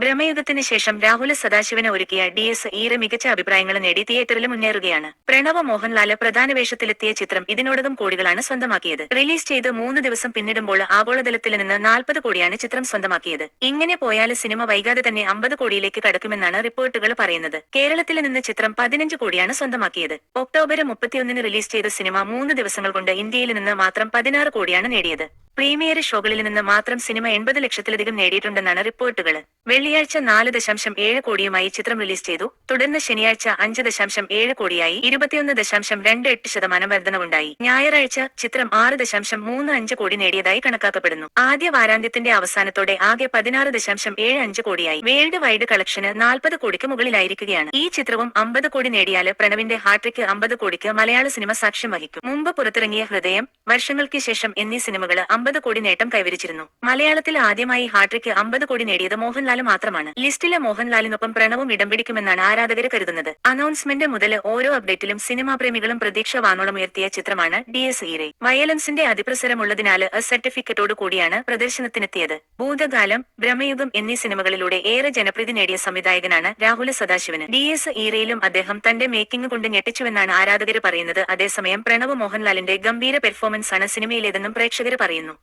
ബ്രഹ്മയുഗത്തിന് ശേഷം രാഹുല സദാശിവനെ ഒരുക്കിയ D S ഈറെ മികച്ച അഭിപ്രായങ്ങൾ നേടി തിയേറ്ററിൽ മുന്നേറുകയാണ്. പ്രണവ് മോഹൻലാൽ പ്രധാന വേഷത്തിലെത്തിയ ചിത്രം ഇതിനോടകം കോടികളാണ് സ്വന്തമാക്കിയത്. റിലീസ് ചെയ്ത് മൂന്ന് ദിവസം പിന്നിടുമ്പോൾ ആഗോളതലത്തിൽ നിന്ന് നാൽപ്പത് കോടിയാണ് ചിത്രം സ്വന്തമാക്കിയത്. ഇങ്ങനെ പോയാൽ സിനിമ വൈകാതെ തന്നെ അമ്പത് കോടിയിലേക്ക് കടക്കുമെന്നാണ് റിപ്പോർട്ടുകൾ പറയുന്നത്. കേരളത്തിൽ നിന്ന് ചിത്രം പതിനഞ്ച് കോടിയാണ് സ്വന്തമാക്കിയത്. ഒക്ടോബർ മുപ്പത്തിയൊന്നിന് റിലീസ് ചെയ്ത സിനിമ മൂന്ന് ദിവസങ്ങൾ കൊണ്ട് ഇന്ത്യയിൽ നിന്ന് മാത്രം പതിനാറ് കോടിയാണ് നേടിയത്. പ്രീമിയർ ഷോകളിൽ നിന്ന് മാത്രം സിനിമ എൺപത് ലക്ഷത്തിലധികം നേടിയിട്ടുണ്ടെന്നാണ് റിപ്പോർട്ടുകൾ. വെള്ളിയാഴ്ച നാല് ദശാംശം ഏഴ് കോടിയുമായി ചിത്രം റിലീസ് ചെയ്തു. തുടർന്ന് ശനിയാഴ്ച അഞ്ച് ദശാംശം ഏഴ് കോടിയായി ഇരുപത്തിയൊന്ന് ദശാംശം രണ്ട് എട്ട് ശതമാനം വർധനവുണ്ടായി. ഞായറാഴ്ച ചിത്രം ആറ് ദശാംശം മൂന്ന് അഞ്ച് കോടി നേടിയതായി കണക്കാക്കപ്പെടുന്നു. ആദ്യ വാരാന്ത്യത്തിന്റെ അവസാനത്തോടെ ആകെ പതിനാറ് ദശാംശം ഏഴ് അഞ്ച് കോടിയായി. വേൾഡ് വൈഡ് കളക്ഷന് നാൽപ്പത് കോടിക്ക് മുകളിലായിരിക്കുകയാണ്. ഈ ചിത്രവും അമ്പത് കോടി നേടിയാൽ പ്രണവിന്റെ ഹാട്രിക്ക് അമ്പത് കോടിക്ക് മലയാള സിനിമ സാക്ഷ്യം വഹിക്കും. മുമ്പ് പുറത്തിറങ്ങിയ ഹൃദയം വർഷങ്ങൾക്ക് ശേഷം എന്നീ സിനിമകൾ അമ്പത് കോടി നേട്ടം കൈവരിച്ചിരുന്നു. മലയാളത്തിൽ ആദ്യമായി ഹാട്രിക്ക് അമ്പത് കോടി നേടിയത് മോഹൻലാൽ മാത്രമാണ്. ലിസ്റ്റിലെ മോഹൻലാലിനൊപ്പം പ്രണവും ഇടം പിടിക്കുമെന്നാണ് ആരാധകർ കരുതുന്നത്. അനൗൺസ്മെന്റ് മുതൽ ഓരോ അപ്ഡേറ്റിലും സിനിമാ പ്രേമികളും പ്രതീക്ഷ വാനോളം ഉയർത്തിയ ചിത്രമാണ് ഡി എസ് ഈറെ വയലൻസിന്റെ അതിപ്രസരമുള്ളതിനാൽ എ സർട്ടിഫിക്കറ്റോട് കൂടിയാണ് പ്രദർശനത്തിനെത്തിയത്. ഭൂതകാലം ബ്രഹ്മയുഗം എന്നീ സിനിമകളിലൂടെ ഏറെ ജനപ്രീതി നേടിയ സംവിധായകനാണ് രാഹുൽ സദാശിവന്. ഡി എസ് ഈറയിലും അദ്ദേഹം തന്റെ മേക്കിംഗ് കൊണ്ട് ഞെട്ടിച്ചുവെന്നാണ് ആരാധകർ പറയുന്നത്. അതേസമയം പ്രണവ് മോഹൻലാലിന്റെ ഗംഭീര പെർഫോമൻസ് ആണ് സിനിമയിലേതെന്നും പ്രേക്ഷകർ പറയുന്നു.